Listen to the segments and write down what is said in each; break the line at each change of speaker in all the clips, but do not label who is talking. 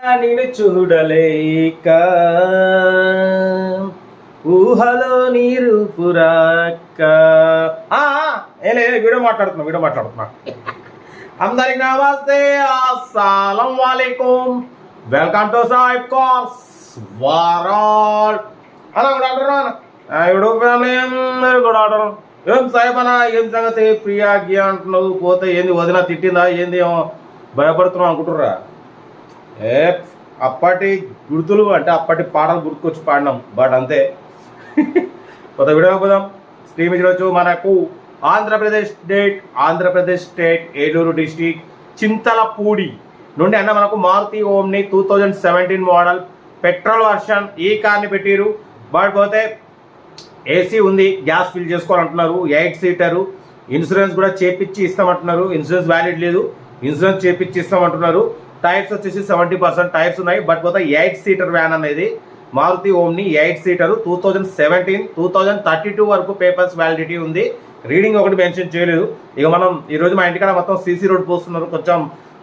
నేను చూడలేక ఊహలో నీరు పురాక్క ఏలే వీడియో మాట్లాడుతున్నా వీడియో మాట్లాడుతున్నా. అందరికి నమస్తే అస్సలం వాలేకుం. వెల్కమ్ టు సాహిబ్ కోర్స్ వారాల్ అలా కూడా అంటారు యూట్యూబ్ ఫ్యామిలీ అందరూ గుడ్ ఆఫ్టర్నూన్ ఏం సాహిబ్ ఏం సంగతి? ప్రియా గియా అంటున్నావు? పోతే ఏంది వదిన తిట్టిందా? ఏంది భయపడుతున్నావు అనుకుంటుర్రా? ఏ అప్పటి గుర్తులు అంటే అప్పటి పాటలు గుర్తుకొచ్చి పాడినాం బట్ అంతే. కొత్త వీడియో పోదాం. స్ట్రీమ్ ఇచ్చి మనకు Andhra Pradesh state Andhra Pradesh state Eluru district Chintalapudi నుండి అన్న మనకు Maruti Omni two thousand seventeen model petrol version ఈ కార్ని పెట్టిరు. బట్ పోతే ఏసీ ఉంది గ్యాస్ ఫిల్ చేసుకోవాలంటున్నారు ఎయిట్ సీటరు ఇన్సూరెన్స్ కూడా చేపించి ఇస్తామంటున్నారు ఇన్సూరెన్స్ వ్యాలిడ్ లేదు ఇన్సూరెన్స్ చేపించి ఇస్తామంటున్నారు. టైర్స్ వచ్చేసి సెవెంటీ పర్సెంట్ టైర్స్ ఉన్నాయి. బట్ పోతే ఎయిట్ సీటర్ వ్యాన్ అనేది Maruti Omni eight seater. Two thousand seventeen two thousand thirty two వరకు పేపర్స్ వ్యాలిడిటీ ఉంది. రీడింగ్ ఒకటి మెన్షన్ చేయలేదు. ఇక మనం ఈరోజు మా ఇంటికాడ మొత్తం సీసీ రోడ్ పోస్తున్నారు. కొంచెం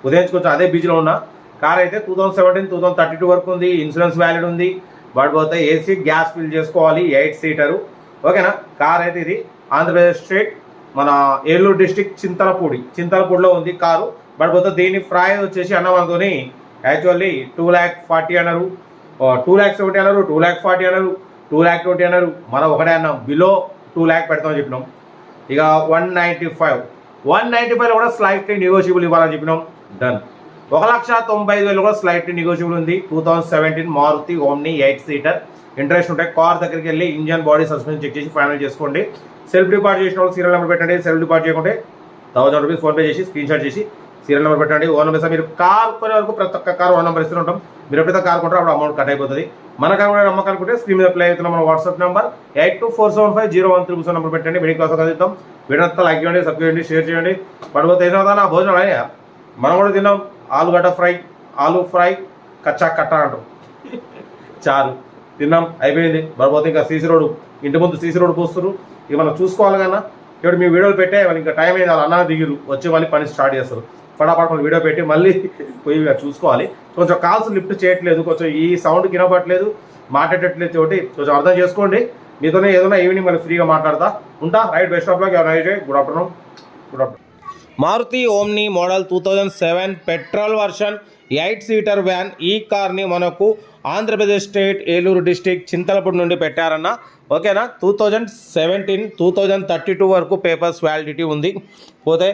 ఉదయం కొంచెం అదే బీచ్లో ఉన్నా. కార్ అయితే two thousand seventeen two thousand thirty two వరకు ఉంది. ఇన్సూరెన్స్ వ్యాలిడ్ ఉంది. బట్ పోతే ఏసీ గ్యాస్ ఫిల్ చేసుకోవాలి. ఎయిట్ సీటరు ఓకేనా కార్ అయితే ఇది. ఆంధ్రప్రదేశ్ స్టేట్ మన ఏలూరు డిస్టిక్ చింతలపూడి. చింతలపూడిలో ఉంది కారు. బట్ పోతే దీని ప్రైస్ వచ్చేసి అన్న మనతోని యాక్చువల్లీ టూ ల్యాక్ ఫార్టీ అన్నారు. టూ ల్యాక్ సెవెంటీ అన్నారు టూ ల్యాక్ ఫార్టీ అన్నారు టూ ల్యాక్ ట్వంటీ అన్నారు. మనం ఒకటే అన్నాం బిలో టూ ల్యాక్ పెడతామని చెప్పినాం. ఇక one ninety five. One ninety five కూడా స్లైట్లీ నెగోషియబుల్ ఇవ్వాలని చెప్పినాం. డన్ ఒక లక్ష తొంభై ఐదు వేలు కూడా స్లైట్ నెగోషియబుల్ ఉంది. Two thousand seventeen Maruti Omni eight seater. Interest ఉంటే కార్ దగ్గరికి వెళ్ళి ఇంజన్ బాడీ సస్పెన్షన్ చెక్ చేసి ఫైనల్ చేసుకోండి. సెల్ఫ్ డిపార్ట్ చేసిన వాళ్ళు సీరియల్ నెంబర్ పెట్టండి. సెల్ఫ్ డిపార్ట్ చేయకుంటే థౌసండ్ రూపీస్ ఫోన్పే చేసి స్క్రీన్ షాట్ చేసి సీరియల్ నెంబర్ పెట్టండి. ఓన్ నెంబర్ మీరు కార్ కొనే వరకు ప్రతి ఒక్క కార్ ఓన్ నెంబర్ ఇస్తూ ఉంటాం. మీరు ఎప్పుడైతే కార్ కొంటారో అప్పుడు అమౌంట్ కట్ అయిపోతుంది. మన కార్ కూడా నమ్మకాలనుకుంటే స్క్రీన్ మీద ప్లే అవుతున్న మన WhatsApp number eight two four seven five zero one three seven number పెట్టండి. వీడియో కోసం అందిద్దాం. వీడియో అంతా లైక్ చేయండి సబ్స్క్రైబ్ చేయండి షేర్ చేయండి. పడిపోతే నా భోజనం అయినా. మనం కూడా తిన్నాం. ఆలుగడ్డ ఫ్రై ఆలు ఫ్రై కచ్చా కట్ట అంటాం. చాలు. తిన్నాం అయిపోయింది. మరపోతే ఇంకా సీసీ రోడ్ ఇంటి ముందు సీసీ రోడ్డు పోస్తున్నారు ఇక మనం చూసుకోవాలి కన్నా ఇప్పుడు మీ వీడియోలు పెట్టే వాళ్ళు ఇంకా టైం అయింది అన్న దిగిరు వచ్చి మళ్ళీ పని స్టార్ట్ చేస్తారు. పడాపడ మనం వీడియో పెట్టి మళ్ళీ పోయి ఇక చూసుకోవాలి. కొంచెం కాల్స్ లిఫ్ట్ చేయట్లేదు. కొంచెం ఈ సౌండ్ వినపట్లేదు మాట్లాడేటట్లేదు ఒకటి కొంచెం అర్థం చేసుకోండి. మీతోనే ఏదైనా ఈవినింగ్ మళ్ళీ ఫ్రీగా మాట్లాడతా. ఉంటా? Right best of luck. Night good afternoon good afternoon Maruti Omni model two thousand seven petrol version eight seater van ఈ కార్ని మనకు ఆంధ్రప్రదేశ్ స్టేట్ ఏలూరు డిస్టిక్ చింతలపూడి నుండి పెట్టారన్న. ఓకేనా? Two thousand seventeen two thousand thirty two వరకు పేపర్స్ వ్యాలిడిటీ ఉంది. పోతే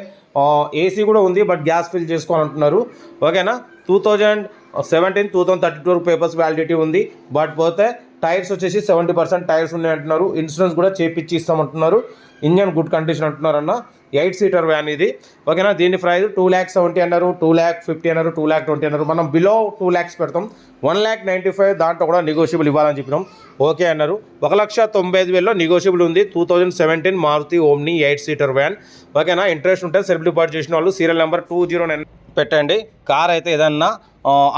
AC కూడా ఉంది బట్ గ్యాస్ ఫిల్ చేసుకోవాలంటున్నారు. ఓకేనా? Two thousand seventeen two thousand thirty two వరకు పేపర్స్ వ్యాలిడిటీ ఉంది. బట్ పోతే టైర్స్ వచ్చేసి సెవెంటీ పర్సెంట్ టైర్స్ ఉన్నాయి అంటున్నారు. ఇన్సూరెన్స్ కూడా చేపిచ్చి ఇస్తామంటున్నారు ఇంజన్ గుడ్ కండిషన్ అంటున్నారు అన్న ఎయిట్ సీటర్ వ్యాన్ ఇది. ఓకేనా? దీని ప్రైస్ టూ ల్యాక్ సెవెంటీ అన్నారు టూ ల్యాక్ ఫిఫ్టీ అన్నారు టూ ల్యాక్ ట్వంటీ అన్నారు. మనం బిలో టూ ల్యాక్స్ పెడతాం. వన్ ల్యాక్ నైంటీ ఫైవ్ దాంట్లో కూడా నెగోషియబుల్ ఇవ్వాలని చెప్పినాం. ఓకే అన్నారు. ఒక లక్ష తొంభై ఐదు వేలలో నెగోషియబుల్ ఉంది. Two thousand seventeen Maruti Omni eight seater van. ఓకేనా? ఇంట్రెస్ట్ ఉంటే సెల్ఫ్ డిపార్ట్ చేసిన వాళ్ళు serial number two zero nine పెట్టండి. కార్ అయితే ఏదన్నా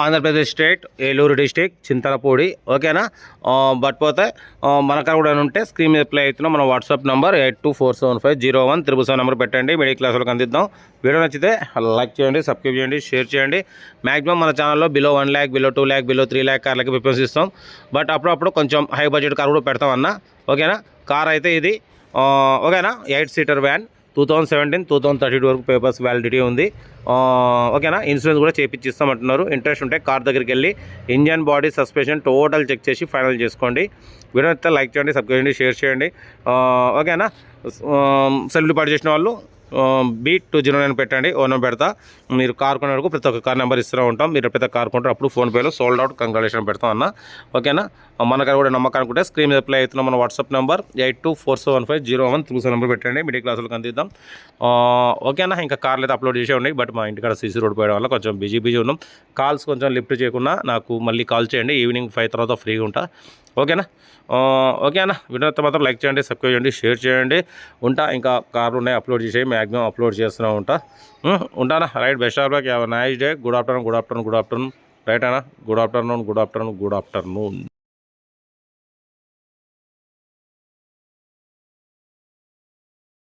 ఆంధ్రప్రదేశ్ స్టేట్ ఏలూరు డిస్టిక్ చింతలపూడి ఓకేనా? బట్ పోతే మన కాడ కూడా ఉంటే స్క్రీన్ మీద ప్లే అవుతున్నా మన WhatsApp number eight two four seven five zero one triple seven number పెట్టండి. మిడిల్ క్లాస్ వాళ్ళకి అందిద్దాం. వీడియో నచ్చితే లైక్ చేయండి సబ్స్క్రైబ్ చేయండి షేర్ చేయండి. మాక్సిమం మన ఛానల్లో below one lakh below two lakh below three lakh కార్లకి preference ఇస్తాం బట్ అప్పుడప్పుడు కొంచెం హై బడ్జెట్ కార్ కూడా పెడతాం అన్న ఓకేనా? కార్ అయితే ఇది ఓకేనా? Eight seater van. Two thousand seventeen two thousand thirty two వరకు పేపర్స్ వ్యాలిడిటీ ఉంది. ఓకేనా? ఇన్సూరెన్స్ కూడా చేపించి అంటున్నారు ఇంట్రెస్ట్ ఉంటే కార్ దగ్గరికి వెళ్ళి engine body suspension total check చేసి ఫైనల్ చేసుకోండి. వీడియో అయితే లైక్ చేయండి సబ్స్క్రైబ్ చేయండి షేర్ చేయండి. ఓకేనా? సెల్ఫ్ డిపార్ట్ చేసిన వాళ్ళు బీట్ టూ జీరో నైన్ పెట్టండి ఓ నెంబర్ పెడతా. మీరు కార్ కొనే వరకు ప్రతి ఒక్క కార్ నెంబర్ ఇస్తూ ఉంటాం. మీరు ప్రతి కార్ కొంటారు అప్పుడు ఫోన్పేలో సోల్డ్ అవుట్ కంగ్రాలేషన్ పెడతాం అన్న. ఓకేనా? మన కాడ కూడా నమ్మకానుకుంటే స్క్రీన్ మీద ప్లే అవుతున్న మన WhatsApp number eight two four seven five zero one three number పెట్టండి. మిడిల్ క్లాసులకు అందిద్దాం. ఓకేనా? ఇంకా కార్లు అయితే అప్లోడ్ చేసే ఉన్నాయి బట్ మా ఇంటికాడ సీసీ రోడ్ పోయడం వల్ల కొంచెం బిజీ బిజీ ఉన్నాం. కాల్స్ కొంచెం లిఫ్ట్ చేయకుండా నాకు మళ్ళీ కాల్ చేయండి. ఈవినింగ్ ఫైవ్ తర్వాత ఫ్రీగా ఉంటా. ఓకేనా? ఆ, ఓకేనా వీడియో మాత్రం లైక్ చేయండి సబ్స్క్రైబ్ చేయండి షేర్ చేయండి. ఉంటా ఇంకా కార్లు ఉన్నాయి అప్లోడ్ చేసేవి మ్యాక్సిమం అప్లోడ్ చేస్తూనే ఉంటా. ఉంటానా right best of luck. Nice day good afternoon good afternoon good afternoon right అనా good afternoon good afternoon good afternoon